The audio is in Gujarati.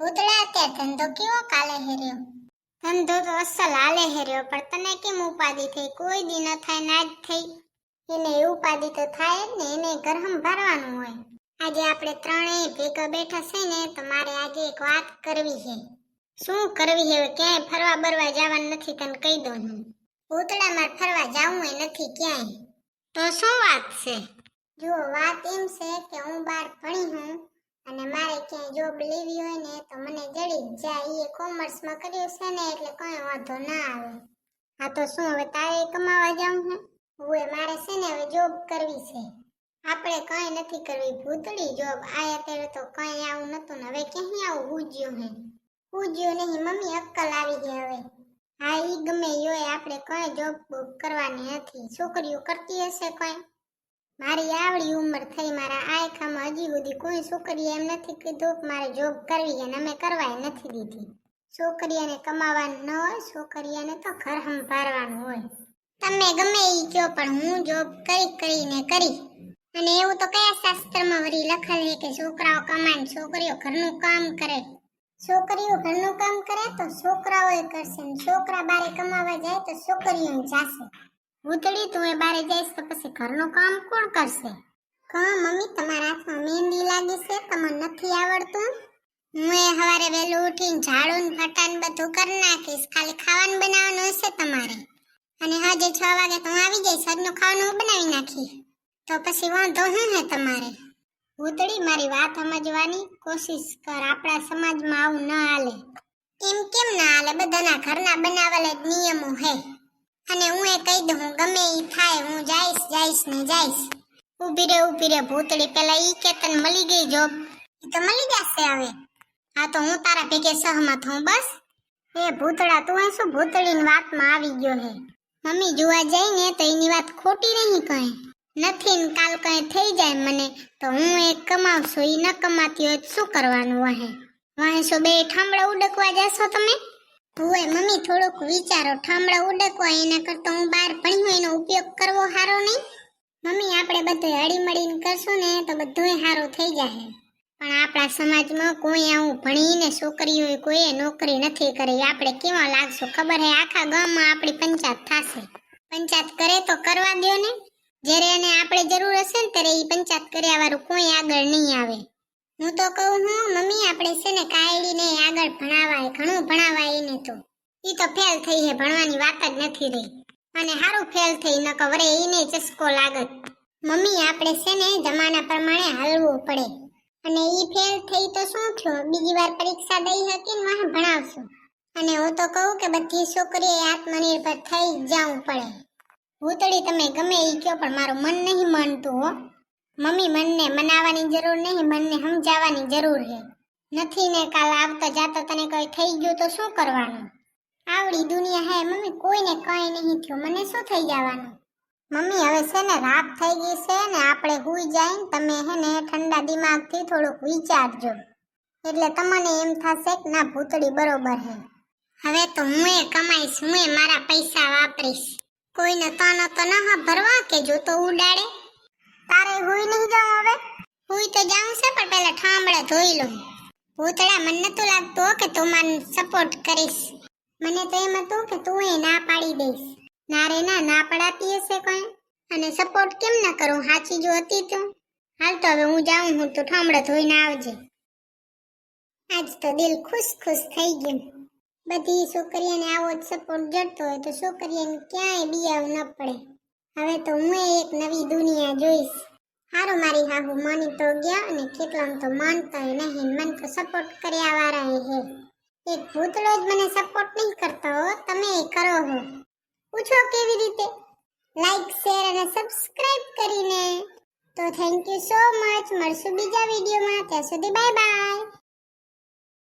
ભૂતળા તે ધંધો કેવો કાલે હેર્યો? ધંધો તો અસલ હાલે હેર્યો, પણ તને કેમ ઉપાધિ થઈ? કોઈ દી થાય, ના જ થઈ. એને ઉપાધિ તો થાય જ ને, એને ગરમ ભરવાનું હોય. આજે આપણે ત્રણેય ભેગા બેઠા છે ને, તો મારે આજે એક વાત કરવી છે. શું કરવી હવે ક્યાંય ફરવા બરવા જવાનું નથી, તને કહી દઉં હું. ભૂતળા ફરવા જવું એ નથી ક્યાંય. તો શું વાત છે? જો વાત એમ છે કે હું બહાર ભણી હું અને મારે ક્યાંય જોબ લેવી હોય ને તો મને જડી જ જાય. એ કોમર્સમાં કર્યું છે ને એટલે કોઈ વાંધો ના આવે. આ તો શું, હવે તારે કમાવા જાઉં હું હવે મારે છે ને હવે જોબ કરવી છે. આપણે કઈ નથી કરવી. ભૂતળી જોબ આયા ત્યારે તો કઈ આવું નતું ને. હવે ક્યાંય આવું પૂજ્યું હે પૂજ્યું નહીં. મમ્મી અક્કલ આવી ગઈ હવે. હા, ઈ ગમે યોય આપણે કઈ જોબ કરવાની નથી. છોકરીઓ કરતી હશે કઈ? મારી આવડી ઉંમર થઈ મારા આયખામાં હજી સુધી કોઈ છોકરીએ એમ નથી કીધું કે મારે જોબ કરવી અને અમે કરવાય નથી દીધી. છોકરીઓને કમાવાનું ન હોય છોકરીઓને તો ઘર સંભાળવાનું હોય. તમે ગમે એ કહો, પણ હું જોબ કરી કરીને કરી. અને એવું તો કયા શાસ્ત્રમાં વરી લખેલ છે કે છોકરાઓ કમાય છોકરીઓ ઘરનું કામ કરે. છોકરીઓ ઘરનું કામ કરે તો છોકરાઓ કરશે છોકરા બારે કમાવા જાય તો છોકરીઓ જાશે. ભૂતળી તું એ બારે જઈશ તો પછી ઘરનું કામ કોણ કરશે? કા મમ્મી, તમારા હાથમાં મહેંદી લાગી છે, તમને નથી આવડતું? હું એ સવારે વહેલું ઉઠીને ઝાડુ ને ફટાન બધું કરી નાખીશ, ખાલી ખાવાનું બનાવવાનું હશે તમારે. અને હજે છ વાગે તો હું આવી જઈશ આજનું ખાવાનું બનાવી નાખી તો પછી વાંધો શું હે તમારે? ભૂતળી મારી વાત સમજવાની કોશિશ કર, આપણા સમાજમાં આવું ન હાલે. એમ કેમ ના હાલે? બધાના ઘરના બનાવેલા જ નિયમો હે. કહી દઉં ગમે એ થાય, હું જઈશ જઈશ ને જઈશ. ઊભી રે ઊભી રે, ભૂતળી. પેલા ઈ કે મળી ગઈ જોબ એ તો મળી જશે હવે. હા તો હું તારા ભેગે સહમત હું બસ. એ ભૂતળા, તું અહીં શું ભૂતળીની વાતમાં આવી ગયો હે? મમ્મી જોવા જાય ને તો એની વાત ખોટી નહીં કઈ નથી ને કાલ કઈ થઈ જાય મને, તો હું એ કમાવશું એ ન કમાતી હોય શું કરવાનું વહે? વાહે બે ઠામડા ઉડકવા જશો તમે? ભુએ મમ્મી થોડુંક વિચારો, ઠામડા ઉડકવા એના કરતા હું બહાર ભણી હોય એનો ઉપયોગ કરવો સારો નહીં? મમ્મી, આપણે બધું હળી મળીને કરશું ને, તો બધુંય સારું થઈ જાય પણ આપણા સમાજમાં કોઈ આવું ભણીને છોકરીઓએ કોઈએ નોકરી નથી કરી. આપણે કેવા લાગશું? ખબર હે, આખા ગામમાં આપણી પંચાયત થશે. પંચાયત કરે તો કરવા દ્યો ને. જ્યારે એને આપણે જરૂર હશે ને, ત્યારે એ પંચાયત કર્યા વાળું કોઈ આગળ નહીં આવે. હું તો કહું હું મમ્મી, આપણે છે ને કાયડીને આગળ ભણાવાય, ઘણું ભણાવાય એને તો. ઈ તો ફેલ થઈ હે, ભણવાની વાત જ નથી રહી. અને હારું ફેલ થઈ ન કવરે એને ચસ્કો લાગત. મમ્મી, આપણે છે ને જમાના પ્રમાણે હાલવું પડે. અને ઈ ફેલ થઈ તો શું થયું? બીજી વાર પરીક્ષા દઈ હતી ને વાહ ભણાવશું. અને હું તો કહું કે બધી છોકરીએ આત્મનિર્ભર થઈ જ જવું પડે. ભૂતળી તમે ગમે ઈ કયો, પણ મારું મન નહીં માનતું હો. મમ્મી, મનને મનાવવાની જરૂર નહીં, મનને સમજાવવાની જરૂર છે. નથી ને કાલ આવતો જાતો તને કોઈ થઈ ગયું તો શું કરવાનું? આવડી દુનિયા હે મમ્મી, કોઈને કંઈ નહીં થયું. મને શું થઈ જવાનું? મમ્મી, હવે છે ને રાત થઈ ગઈ છે ને આપણે હુઈ જાય તમે હે ને ઠંડા દિમાગથી થોડુંક વિચારજો. એટલે તમને એમ થશે કે ના ભૂતળી બરોબર હે હવે તો હું એ કમાઈશ હું એ મારા પૈસા વાપરીશ. કોઈને તન તો ન ભરવા કે જો તો ઉડાડે તારે હુઈ નહીં જાઉં હવે હુઈ તો જાઉં છે, પણ પહેલા ઠામડે ધોઈ લઉં. ભૂતળા, મને નતું લાગતું કે તું મને સપોર્ટ કરીશ. મને તો એમ હતું કે તું એ ના પાડી દઈશ. ના ના ના પડાતી હશે કોઈ? અને સપોર્ટ કેમ ના કરું? સાચી જો હતી તું. હાલ તો હવે હું જાઉં, હું તો ઠામડે ધોઈને આવજે. આજ તો દિલ ખુશ ખુશ થઈ ગયું. બધી છોકરીઓને આવો જ સપોર્ટ જડતો હોય તો છોકરીઓને ક્યાંય બિયાવ ન પડે. હવે તો હું એક નવી દુનિયા જોઈશ. હારું, મારી હાહુ માની તો ગયા અને કેટલામ તો માનતા નહીં. મન તો સપોર્ટ કર્યા વાળા હે. એક ભૂતળો જ મને સપોર્ટ નહીં કરતો તમે એ કરો હો. પૂછો કેવી રીતે? લાઈક શેર અને સબસ્ક્રાઇબ કરીને. તો થેન્ક યુ સો મચ મળશું બીજા વિડીયોમાં ત્યાં સુધી બાય બાય